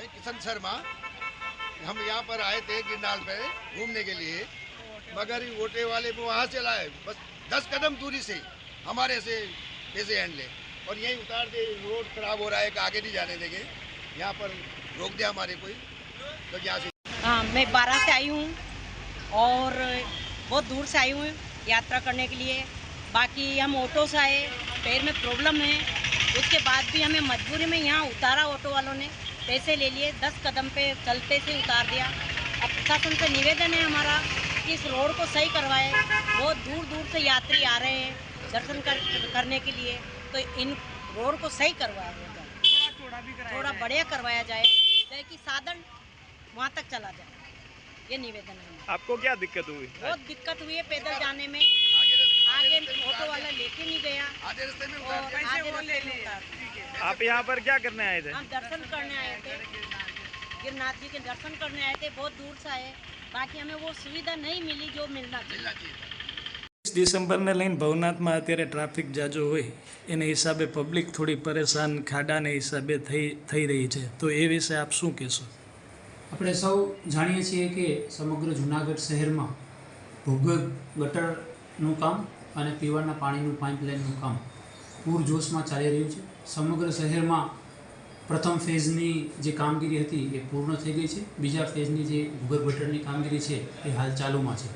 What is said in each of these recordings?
है, किशन शर्मा। हम यहाँ पर आए थे गिरनाल पे घूमने के लिए। मगर वोटे वाले वो वहाँ से लाए। बस दस कदम दूरी से हमारे से पैसे हैंड ले। और यहीं उतार दे रोड खराब हो रहा है आगे नहीं जाने देंगे। यहाँ पर रोक दिया हमारे कोई। तो यहाँ से हाँ मैं बारह से आई हूँ और बहुत दूर से आई हूँ यात्रा करने के लिए। बाकी हम ऑटो से आए, पैर में प्रॉब्लम है। उसके बाद भी हमें मजबूरी में यहाँ उतारा ऑटो वालों ने। पैसे ले लिए दस कदम पे चलते से उतार दिया। अब प्रशासन से निवेदन है हमारा कि इस रोड को सही करवाए। बहुत दूर दूर से यात्री आ रहे हैं दर्शन कर, करने के लिए। तो इन रोड को सही करवाया जाए। थोड़ा बढ़िया करवाया जाए ताकि साधन वहाँ तक चला जाए। ये निवेदन है आपको क्या दिक्कत हुई? बहुत दिक्कत हुई है पैदल जाने में। आगे ऑटो वाला। लेके आधे रास्ते में और उतार दिया। आधे रास्ते में उतार दिया। आप यहाँ पर क्या करने आए थे हम दर्शन करने आए थे गिरनाथ जी के दर्शन करने आए थे बहुत दूर से आए बाकी हमें वो सुविधा नहीं मिली जो मिलना चाहिए मिलना चाहिए था। ડિસેમ્બરને લઈને ભવનાથમાં અત્યારે ટ્રાફિક જાજો હોય એને હિસાબે પબ્લિક થોડી પરેશાન ખાડાને હિસાબે થઈ થઈ રહી છે તો એ વિશે આપ શું કહેશો આપણે સૌ જાણીએ છીએ કે સમગ્ર જૂનાગઢ શહેરમાં ભૂગર્ભ ગટરનું કામ અને પીવાના પાણીનું પાઇપલાઇનનું કામ પૂરજોશમાં ચાલી રહ્યું છે. સમગ્ર શહેરમાં પ્રથમ ફેઝની જે કામગીરી હતી એ પૂર્ણ થઈ ગઈ છે. બીજા ફેઝની જે ભૂગર્ભ ગટરની કામગીરી છે એ હાલ ચાલુમાં છે.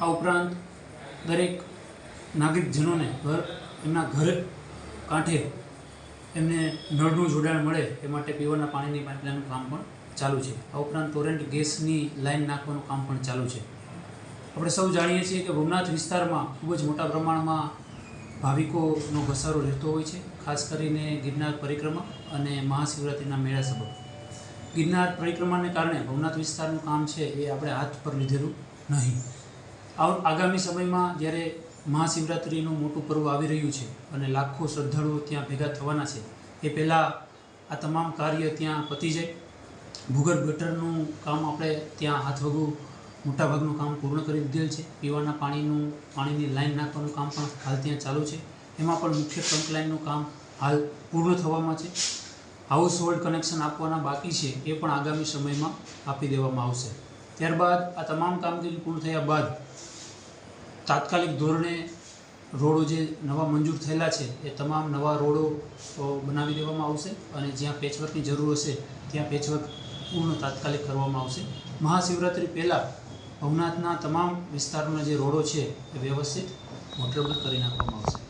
આ ઉપરાંત દરેક નાગરિકજનોને ઘર, એમના ઘર કાંઠે એમને નળનું જોડાણ મળે એ માટે પીવાના પાણીની પાઇપલાઇનનું કામ પણ ચાલુ છે. આ ઉપરાંત ટોરેન્ટ ગેસની લાઇન નાખવાનું કામ પણ ચાલુ છે. આપણે સૌ જાણીએ છીએ કે ભવનાથ વિસ્તારમાં ખૂબ જ મોટા પ્રમાણમાં ભાવિકોનો ઘસારો રહેતો હોય છે, ખાસ કરીને ગિરનાર પરિક્રમા અને મહાશિવરાત્રિના મેળા સબબ ગિરનાર પરિક્રમાને કારણે ભવનાથ વિસ્તારનું કામ છે એ આપણે હાથ પર લીધેલું નહીં. આગામી સમયમાં જ્યારે મહાશિવરાત્રિનું મોટું પર્વ આવી રહ્યું છે અને લાખો શ્રદ્ધાળુઓ ત્યાં ભેગા થવાના છે, એ પહેલાં આ તમામ કાર્ય ત્યાં પતી જાય. ભૂગર્ભ ગટરનું કામ આપણે ત્યાં હાથવગું મોટાભાગનું કામ પૂર્ણ કરી દીધેલ છે. પીવાના પાણીનું, પાણીની લાઈન નાખવાનું કામ પણ હાલ ત્યાં ચાલુ છે. એમાં પણ મુખ્ય ટ્રંક લાઇનનું કામ હાલ પૂર્ણ થવામાં છે. હાઉસ હોલ્ડ કનેક્શન આપવાના બાકી છે, એ પણ આગામી સમયમાં આપી દેવામાં આવશે. ત્યારબાદ આ તમામ કામગીરી પૂર્ણ થયા બાદ તાત્કાલિક ધોરણે રોડો જે નવા મંજૂર થયેલા છે, એ તમામ નવા રોડો બનાવી દેવામાં આવશે અને જ્યાં પેચવર્કની જરૂર હશે, ત્યાં પેચવર્ક પૂર્ણ તાત્કાલિક કરવામાં આવશે. મહાશિવરાત્રિ પહેલાં ભવનાથના તમામ વિસ્તારોના જે રોડો છે એ વ્યવસ્થિત મોટરેબલ કરી નાખવામાં આવશે.